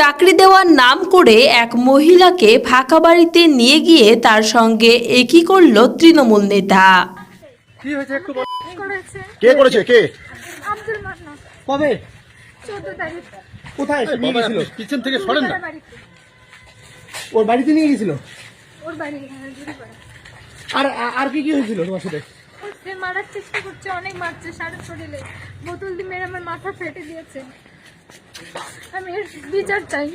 চাকরি দেওয়ার নাম করে এক মহিলাকে ফাঁকা বাড়িতে নিয়ে গিয়ে তার সঙ্গে একই করল তৃণমূল নেতা। কি হয়েছে একটু কে করেছে? কে আব্দুল মান্নান। কবে? চোদ্দ তারিখ। কোথায়? নিয়ে গেছিল কিচেন থেকে সরেন না। ওর বাড়িতে নিয়ে গেছিল ওর বাড়ি এখানে জুড়ি পাড়া আর আর কি কি হয়েছিল তোমার সাথে? মারার চেষ্টা করছে অনেক মারছে সারা শরীরে। বোতল দিয়ে মেরে আমার মাথা ফেটে দিয়েছে। আমি বিচার চাই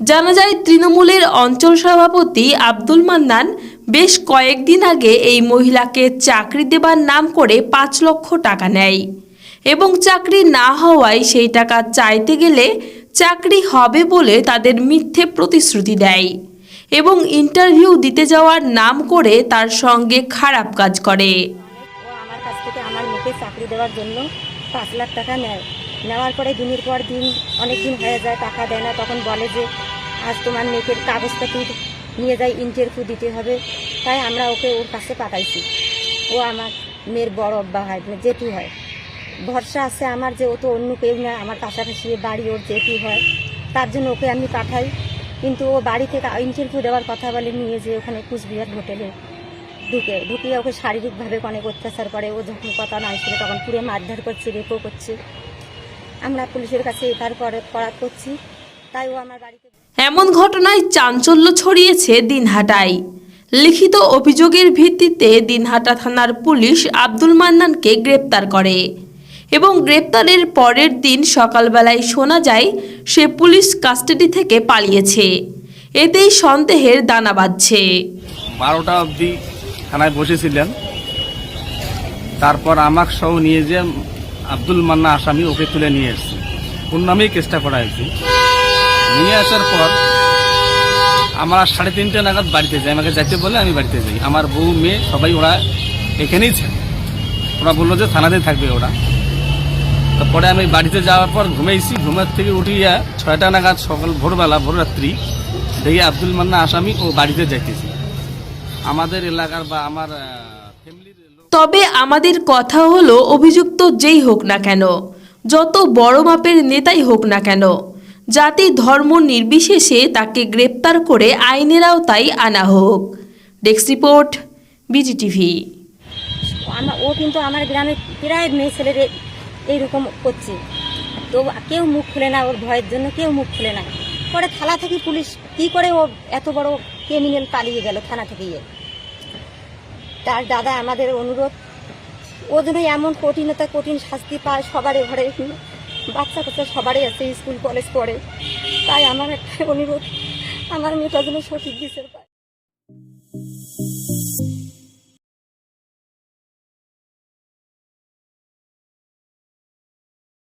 জানা যায় তৃণমূলের অঞ্চল সভাপতি আব্দুল মান্নান বেশ কয়েকদিন আগে এই মহিলাকে চাকরি দেবার নাম করে পাঁচ লক্ষ টাকা নেয়। এবং চাকরি না হওয়ায় সেই টাকা চাইতে গেলে চাকরি হবে বলে তাদের মিথ্যে প্রতিশ্রুতি দেয় এবং ইন্টারভিউ দিতে যাওয়ার নাম করে তার সঙ্গে খারাপ কাজ করে। আমার কাছ থেকে আমার মুখে চাকরি দেওয়ার জন্য পাঁচ লাখ টাকা নেয়। নেওয়ার পরে দিনের পর দিন অনেক দিন হয়ে যায়, টাকা দেয় না। তখন বলে যে, আজ তোমার মেয়েকে কাগজপাতি নিয়ে যাই ইন্টারভিউ দিতে হবে। তাই আমরা ওকে ওর কাছে পাঠাইছি। ও আমার মেয়ের বড় অব্বা হয় মানে জেঠু হয়। ভরসা আছে আমার যে ও তো অন্য কেউ না, আমার পাশাপাশি বাড়ি ওর জেঠু হয়। তার জন্য ওকে আমি পাঠাই। কিন্তু ও বাড়ি থেকে ইন্টারভিউ দেওয়ার কথা বলে নিয়ে যে ওখানে কুচবিহার হোটেলে ঢুকে, ঢুকিয়ে ওকে শারীরিকভাবে অনেক অত্যাচার করে। ও যখন কথা না ছিল তখন পুরো মারধর করছে, রেপও করছে। আমরা পুলিশের কাছে এফআইআর করে করা করছি। তাই ও আমার বাড়িতে এমন ঘটনায় চাঞ্চল্য ছড়িয়েছে দিনহাটায়। লিখিত অভিযোগের ভিত্তিতে দিনহাটা থানার পুলিশ আব্দুল মান্নানকে গ্রেপ্তার করে এবং গ্রেপ্তারের পরের দিন সকালবেলায় শোনা যায় সে পুলিশ কাস্টাডি থেকে পালিয়েছে। এতেই সন্দেহের দানা বাঁধছে। বারোটা অবধি থানায় বসেছিলেন। তারপর আমাকে সহ নিয়ে যে আব্দুল মান্না আসামি ওকে তুলে নিয়ে এসেছি। ওর নামেই কেসটা করা হয়েছে নিয়ে আসার পর আমার সাড়ে তিনটে নাগাদ বাড়িতে যাই। আমাকে যাইতে বলে আমি বাড়িতে যাই। আমার বউ, মেয়ে, সবাই ওরা এখানেই ছিল। ওরা বলল যে থানাতে থাকবে ওরা। তারপরে আমি বাড়িতে যাওয়ার পর ঘুমাইছি। ঘুমের থেকে উঠিয়া ছয়টা নাগাদ সকাল ভোরবেলা ভোররাত্রি দেখি আব্দুল মান্না আসামি ও বাড়িতে যাইতেছি। আমাদের এলাকার বা আমার ফ্যামিলির তবে আমাদের কথা হলো, অভিযুক্ত যেই হোক না কেন, যত বড় মাপের নেতাই হোক না কেন জাতি ধর্ম নির্বিশেষে তাকে গ্রেপ্তার করে আইনের আওতায় আনা হোক। ডেস্ক রিপোর্ট বিজিটিভি ও কিন্তু আমার গ্রামে প্রায় মেয়ে ছেলের এইরকম করছে। তো কেউ মুখ খুলে না, ওর ভয়ের জন্য কেউ মুখ খুলে না। পরে থানা থেকে পুলিশ কি করে ও এত বড় ক্রিমিনাল পালিয়ে গেল থানা থেকে তার দাদা আমাদের অনুরোধ, ও যেন এমন কঠিনতা কঠিন শাস্তি পায় সবারই ঘরে। বাচ্চা কাচ্চা সবারই আছে, স্কুল, কলেজ পড়ে। তাই আমার একটা অনুরোধ, আমার মেয়েটা যেন সঠিক বিচার পায়।